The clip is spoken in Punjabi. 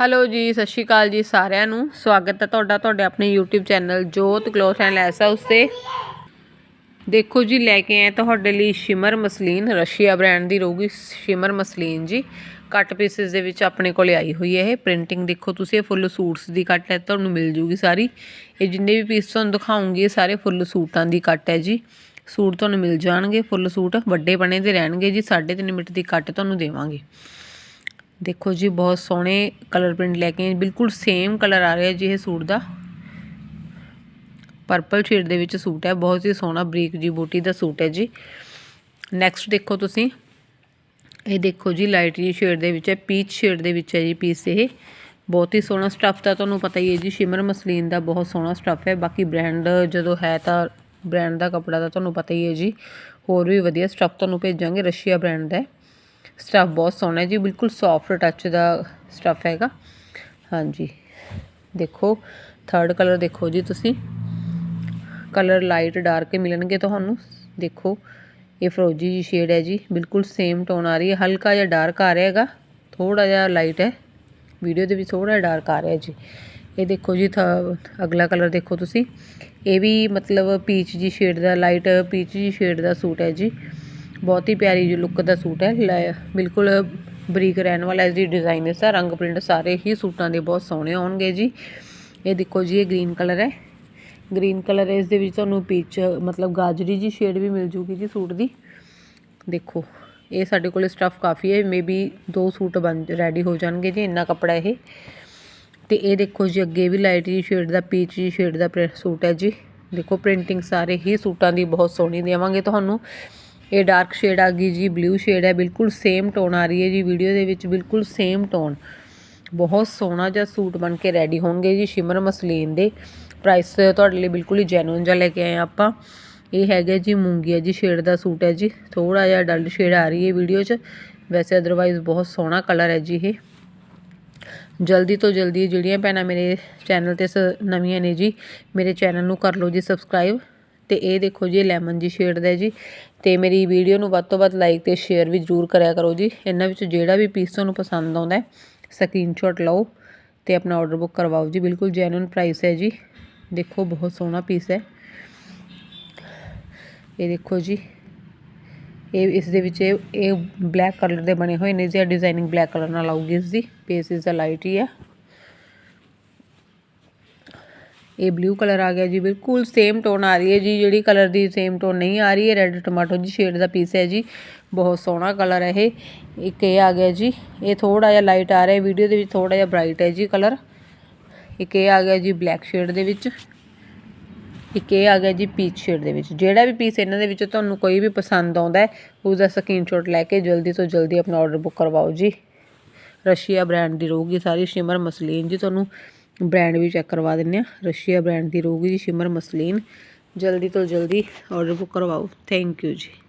ਹੈਲੋ ਜੀ, ਸਤਿ ਸ਼੍ਰੀ ਅਕਾਲ ਜੀ ਸਾਰਿਆਂ ਨੂੰ। ਸਵਾਗਤ ਹੈ ਤੁਹਾਡਾ ਤੁਹਾਡੇ ਆਪਣੇ YouTube channel Jot Cloth and Lace House ਤੇ। ਦੇਖੋ ਜੀ, ਲੈ ਕੇ ਆਏ ਤੁਹਾਡੇ ਲਈ ਸ਼ਿਮਰ ਮਸਲੀਨ, ਰਸ਼ੀਆ ਬ੍ਰਾਂਡ ਦੀ ਰਹੂਗੀ ਸ਼ਿਮਰ ਮਸਲੀਨ ਜੀ। ਕੱਟ ਪੀਸਸ ਦੇ ਵਿੱਚ ਆਪਣੇ ਕੋਲੇ ਆਈ ਹੋਈ ਹੈ ਇਹ। ਪ੍ਰਿੰਟਿੰਗ ਦੇਖੋ ਤੁਸੀਂ, ਇਹ ਫੁੱਲ ਸੂਟਸ ਦੀ ਕੱਟ ਹੈ, ਤੁਹਾਨੂੰ ਮਿਲ ਜੂਗੀ ਸਾਰੀ। ਇਹ ਜਿੰਨੇ ਵੀ ਪੀਸ ਤੁਹਾਨੂੰ ਦਿਖਾਉਂਗੀ, ਇਹ ਸਾਰੇ ਫੁੱਲ ਸੂਟਾਂ ਦੀ ਕੱਟ ਹੈ ਜੀ। ਸੂਟ ਤੁਹਾਨੂੰ ਮਿਲ ਜਾਣਗੇ ਫੁੱਲ ਸੂਟ ਵੱਡੇ ਬਣੇ ਦੇ ਰਹਿਣਗੇ ਜੀ। 3.5 ਮੀਟਰ ਦੀ ਕੱਟ ਤੁਹਾਨੂੰ ਦੇਵਾਂਗੇ। ਦੇਖੋ ਜੀ, ਬਹੁਤ ਸੋਹਣੇ ਕਲਰ ਪ੍ਰਿੰਟ ਲੈ ਕੇ, ਬਿਲਕੁਲ ਸੇਮ ਕਲਰ ਆ ਰਿਹਾ ਜੀ ਇਹ ਸੂਟ ਦਾ। ਪਰਪਲ ਸ਼ੇਡ ਦੇ ਵਿੱਚ ਸੂਟ ਹੈ, ਬਹੁਤ ਹੀ ਸੋਹਣਾ ਬਰੀਕ ਜੀ ਬੂਟੀ ਦਾ ਸੂਟ ਹੈ ਜੀ। ਨੈਕਸਟ ਦੇਖੋ ਤੁਸੀਂ। ਇਹ ਦੇਖੋ ਜੀ ਲਾਈਟ ਜੀ ਸ਼ੇਡ ਦੇ ਵਿੱਚ ਹੈ ਪੀਚ ਸ਼ੇਡ ਦੇ ਵਿੱਚ ਹੈ ਜੀ ਪੀਸ ਇਹ। ਬਹੁਤ ਹੀ ਸੋਹਣਾ ਸਟੱਫ ਦਾ ਤੁਹਾਨੂੰ ਪਤਾ ਹੀ ਹੈ ਜੀ ਸ਼ਿਮਰ ਮਸਲੀਨ ਦਾ ਬਹੁਤ ਸੋਹਣਾ ਸਟੱਫ ਹੈ। ਬਾਕੀ ਬ੍ਰਾਂਡ ਜਦੋਂ ਹੈ ਤਾਂ ਬ੍ਰਾਂਡ ਦਾ ਕਪੜਾ ਦਾ ਤੁਹਾਨੂੰ ਪਤਾ ਹੀ ਹੈ ਜੀ। ਹੋਰ ਵੀ ਵਧੀਆ ਸਟੱਫ ਤੁਹਾਨੂੰ ਭੇਜਾਂਗੇ, ਰਸ਼ੀਆ ਬ੍ਰਾਂਡ ਦਾ ਸਟਫ ਬਹੁਤ ਸੋਹਣਾ ਜੀ, ਬਿਲਕੁਲ ਸੌਫਟ ਟੱਚ ਦਾ ਸਟਫ ਹੈਗਾ। ਹਾਂਜੀ, ਦੇਖੋ ਥਰਡ ਕਲਰ ਦੇਖੋ ਜੀ ਤੁਸੀਂ। ਕਲਰ ਲਾਈਟ ਡਾਰਕ ਮਿਲਣਗੇ ਤੁਹਾਨੂੰ, ਦੇਖੋ। ਇਹ ਫਰੋਜੀ ਜੀ ਸ਼ੇਡ ਹੈ ਜੀ, ਬਿਲਕੁਲ ਸੇਮ ਟੋਨ ਆ ਰਹੀ ਹੈ। ਹਲਕਾ ਜਿਹਾ ਡਾਰਕ ਆ ਰਿਹਾ ਹੈਗਾ ਥੋੜਾ ਜਿਹਾ ਲਾਈਟ ਹੈ। ਵੀਡੀਓ ਦੇ ਵਿੱਚ ਥੋੜਾ ਡਾਰਕ ਆ ਰਿਹਾ ਜੀ। ਇਹ ਦੇਖੋ ਜੀ ਅਗਲਾ ਕਲਰ ਦੇਖੋ ਤੁਸੀਂ। ਇਹ ਵੀ ਮਤਲਬ ਪੀਚ ਜੀ ਸ਼ੇਡ ਦਾ ਲਾਈਟ ਪੀਚ ਜੀ ਸ਼ੇਡ ਦਾ ਸੂਟ ਹੈ ਜੀ। ਬਹੁਤ ਹੀ ਪਿਆਰੀ ਜੀ ਲੁੱਕ ਦਾ ਸੂਟ ਹੈ। ਬਿਲਕੁਲ ਬਰੀਕ ਰਹਿਣ ਵਾਲਾ ਇਸ ਦੀ ਡਿਜ਼ਾਈਨ ਇਸ ਦਾ। ਰੰਗ ਪ੍ਰਿੰਟ ਸਾਰੇ ਹੀ ਸੂਟਾਂ ਦੇ ਬਹੁਤ ਸੋਹਣੇ ਆਉਣਗੇ ਜੀ। ਇਹ ਦੇਖੋ ਜੀ, ਇਹ ਗ੍ਰੀਨ ਕਲਰ ਹੈ। ਗ੍ਰੀਨ ਕਲਰ ਇਸ ਦੇ ਵਿੱਚ ਤੁਹਾਨੂੰ ਪੀਚ ਮਤਲਬ ਗਾਜਰੀ ਜੀ ਸ਼ੇਡ ਵੀ ਮਿਲ ਜੂਗੀ ਜੀ ਸੂਟ ਦੀ। ਦੇਖੋ, ਇਹ ਸਾਡੇ ਕੋਲ ਸਟਫ ਕਾਫੀ ਹੈ। ਮੇਬੀ ਦੋ ਸੂਟ ਬਣ ਰੈਡੀ ਹੋ ਜਾਣਗੇ ਜੀ, ਇੰਨਾ ਕੱਪੜਾ ਇਹ। ਤੇ ਇਹ ਦੇਖੋ ਜੀ, ਅੱਗੇ ਵੀ ਲਾਈਟ ਜੀ ਸ਼ੇਡ ਦਾ ਪੀਚ ਜੀ ਸ਼ੇਡ ਦਾ ਸੂਟ ਹੈ ਜੀ। ਦੇਖੋ ਪ੍ਰਿੰਟਿੰਗ ਸਾਰੇ ਹੀ ਸੂਟਾਂ ਦੀ ਬਹੁਤ ਸੋਹਣੀ ਦੇਵਾਂਗੇ ਤੁਹਾਨੂੰ। ਇਹ ਡਾਰਕ ਸ਼ੇਡ ਆ ਗਈ ਜੀ ਬਲੂ ਸ਼ੇਡ ਹੈ ਬਿਲਕੁਲ ਸੇਮ ਟੋਨ ਆ ਰਹੀ ਹੈ ਜੀ ਵੀਡੀਓ ਦੇ ਵਿੱਚ ਬਿਲਕੁਲ ਸੇਮ ਟੋਨ ਬਹੁਤ ਸੋਹਣਾ ਜਿਹਾ ਸੂਟ ਬਣ ਕੇ ਰੈਡੀ ਹੋਣਗੇ ਜੀ, ਸ਼ਿਮਰ ਮਸਲੀਨ ਦੇ। ਪ੍ਰਾਈਸ ਤੁਹਾਡੇ ਲਈ ਬਿਲਕੁਲ ਹੀ ਜੈਨੂਇਨ ਜਿਹਾ ਲੈ ਕੇ ਆਏ ਆਪਾਂ। ਇਹ ਹੈਗਾ ਜੀ ਮੂੰਗੀਆ ਜੀ ਸ਼ੇਡ ਦਾ ਸੂਟ ਹੈ ਜੀ। ਥੋੜਾ ਜਿਹਾ ਡਲ ਸ਼ੇਡ ਆ ਰਹੀ ਹੈ ਵੀਡੀਓ 'ਚ। ਵੈਸੇ ਅਦਰਵਾਈਜ਼ ਬਹੁਤ ਸੋਹਣਾ ਕਲਰ ਹੈ ਜੀ ਇਹ। ਜਲਦੀ ਤੋਂ ਜਲਦੀ ਜਿਹੜੀਆਂ ਭੈਣਾਂ ਮੇਰੇ ਚੈਨਲ ਤੇ ਨਵੀਆਂ ਨੇ ਜੀ, ਮੇਰੇ ਚੈਨਲ ਨੂੰ ਕਰ ਲਓ ਜੀ ਸਬਸਕ੍ਰਾਈਬ ਅਤੇ ਇਹ ਦੇਖੋ ਜੀ ਲੈਮਨ ਜੀ ਸ਼ੇਡ ਦਾ ਜੀ। ਅਤੇ ਮੇਰੀ ਵੀਡੀਓ ਨੂੰ ਵੱਧ ਤੋਂ ਵੱਧ ਲਾਈਕ ਅਤੇ ਸ਼ੇਅਰ ਵੀ ਜ਼ਰੂਰ ਕਰਿਆ ਕਰੋ ਜੀ। ਇਹਨਾਂ ਵਿੱਚ ਜਿਹੜਾ ਵੀ ਪੀਸ ਤੁਹਾਨੂੰ ਪਸੰਦ ਆਉਂਦਾ ਸਕਰੀਨਸ਼ਾਟ ਲਓ ਅਤੇ ਆਪਣਾ ਆਰਡਰ ਬੁੱਕ ਕਰਵਾਓ ਜੀ। ਬਿਲਕੁਲ ਜੈਨੂਇਨ ਪ੍ਰਾਈਸ ਹੈ ਜੀ। ਦੇਖੋ, ਬਹੁਤ ਸੋਹਣਾ ਪੀਸ ਹੈ। ਇਹ ਦੇਖੋ ਜੀ, ਇਹ ਇਸ ਦੇ ਵਿੱਚ ਇਹ ਬਲੈਕ ਕਲਰ ਦੇ ਬਣੇ ਹੋਏ ਨੇ ਜੀ। ਡਿਜ਼ਾਈਨਿੰਗ ਬਲੈਕ ਕਲਰ ਨਾਲ ਆਊਗੀ ਇਸ ਦੀ। ਬੇਸ ਇਸ ਦਾ ਲਾਈਟ ਹੀ ਹੈ। ਇਹ ਬਲੂ ਕਲਰ ਆ ਗਿਆ ਜੀ, ਬਿਲਕੁਲ ਸੇਮ ਟੋਨ ਆ ਰਹੀ ਹੈ ਜੀ, ਜਿਹੜੀ ਕਲਰ ਦੀ ਸੇਮ ਟੋਨ ਨਹੀਂ ਆ ਰਹੀ ਹੈ ਰੈੱਡ ਟਮਾਟੋ ਜੀ ਸ਼ੇਡ ਦਾ ਪੀਸ ਹੈ ਜੀ, ਬਹੁਤ ਸੋਹਣਾ ਕਲਰ ਹੈ ਇਹ, ਇੱਕ ਇਹ ਆ ਗਿਆ ਜੀ, ਇਹ ਥੋੜਾ ਜਿਹਾ ਲਾਈਟ ਆ ਰਿਹਾ ਵੀਡੀਓ ਦੇ ਵਿੱਚ ਥੋੜਾ ਜਿਹਾ ਬ੍ਰਾਈਟ ਹੈ ਜੀ ਕਲਰ ਇੱਕ ਇਹ ਆ ਗਿਆ ਜੀ ਬਲੈਕ ਸ਼ੇਡ ਦੇ ਵਿੱਚ, ਇੱਕ ਇਹ ਆ ਗਿਆ ਜੀ ਪੀਚ ਸ਼ੇਡ ਦੇ ਵਿੱਚ, ਜਿਹੜਾ ਵੀ ਪੀਸ ਇਹਨਾਂ ਦੇ ਵਿੱਚ ਤੁਹਾਨੂੰ ਕੋਈ ਵੀ ਪਸੰਦ ਆਉਂਦਾ ਹੈ ਉਸ ਦਾ ਸਕਰੀਨਸ਼ਾਟ ਲੈ ਕੇ ਜਲਦੀ ਤੋਂ ਜਲਦੀ ਆਪਣਾ ਆਰਡਰ ਬੁੱਕ ਕਰਵਾਓ ਜੀ। ਰਸ਼ੀਆ ਬ੍ਰਾਂਡ ਦੀ ਰਹੂਗੀ ਸਾਰੀ, ਸ਼ਿਮਰ ਮਸਲੀਨ ਜੀ ਤੁਹਾਨੂੰ ਬ੍ਰਾਂਡ ਵੀ ਚੈੱਕ ਕਰਵਾ ਦਿੰਨੇ ਆ ਰਸ਼ੀਆ ਬ੍ਰਾਂਡ ਦੀ ਰਹੂਗੀ ਜੀ, ਸ਼ਿਮਰ ਮਸਲੀਨ। ਜਲਦੀ ਤੋਂ ਜਲਦੀ ਆਰਡਰ ਬੁੱਕ ਕਰਵਾਓ। ਥੈਂਕ ਯੂ ਜੀ।